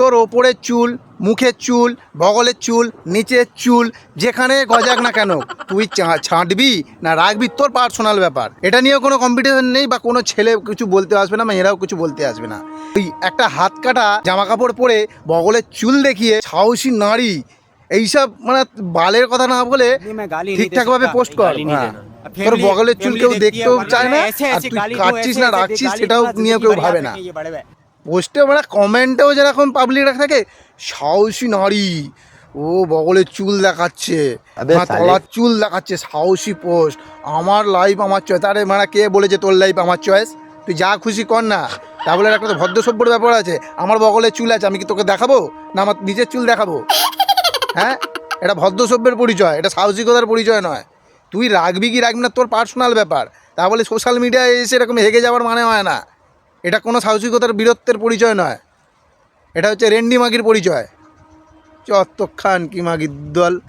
তোর ওপরের চুল মুখের চুল বগলের চুল নিচের চুল যেখানে গজাক না কেন। তুই ছাঁটবি না রাখবি? তোর পার্সোনাল ব্যাপার। এটা নিয়েও কোনো কম্পিটিশন নেই বা কোনো ছেলে কিছু বলতে আসবে না মেয়েরাও কিছু বলতে আসবে না। তুই একটা হাত কাটা জামা কাপড় পরে বগলের চুল দেখিয়ে সাহসী নারী এইসব মানে বালের কথা না বলে ঠিকঠাকভাবে পোস্ট কর। হ্যাঁ। তোর বগলের চুল কেউ দেখতেও চায় না আর তুই কাটছিস না রাখছিস সেটাও নিয়ে কেউ ভাবে না। পোস্টে মানে কমেন্টেও যেরকম পাবলিক রাখা থাকে সাহসী নারী। ও বগলের চুল দেখাচ্ছে আবে তলার চুল দেখাচ্ছে সাহসী পোস্ট। আমার লাইফ আমার চয়েস আরে মানে কে বলেছে তোর লাইফ আমার চয়েস তুই যা খুশি কর না। তা বলে একটা তো ভদ্র সভ্যর ব্যাপার আছে। আমার বগলের চুল আছে আমি কি তোকে দেখাবো? না আমার নিজের চুল দেখাবো? হ্যাঁ? এটা ভদ্র সভ্যের পরিচয় এটা সাহসিকতার পরিচয় নয়। তুই রাখবি কি রাখবি না তোর পার্সোনাল ব্যাপার। তা বলে সোশ্যাল মিডিয়ায় এসে এরকম হেগে যাওয়ার মানে হয় না। এটা কোনো সাহসিকতার বীরত্বের পরিচয় নয়। এটা হচ্ছে রেন্ডি মাগির পরিচয়। চত্তক্ষান কি মাগির দল?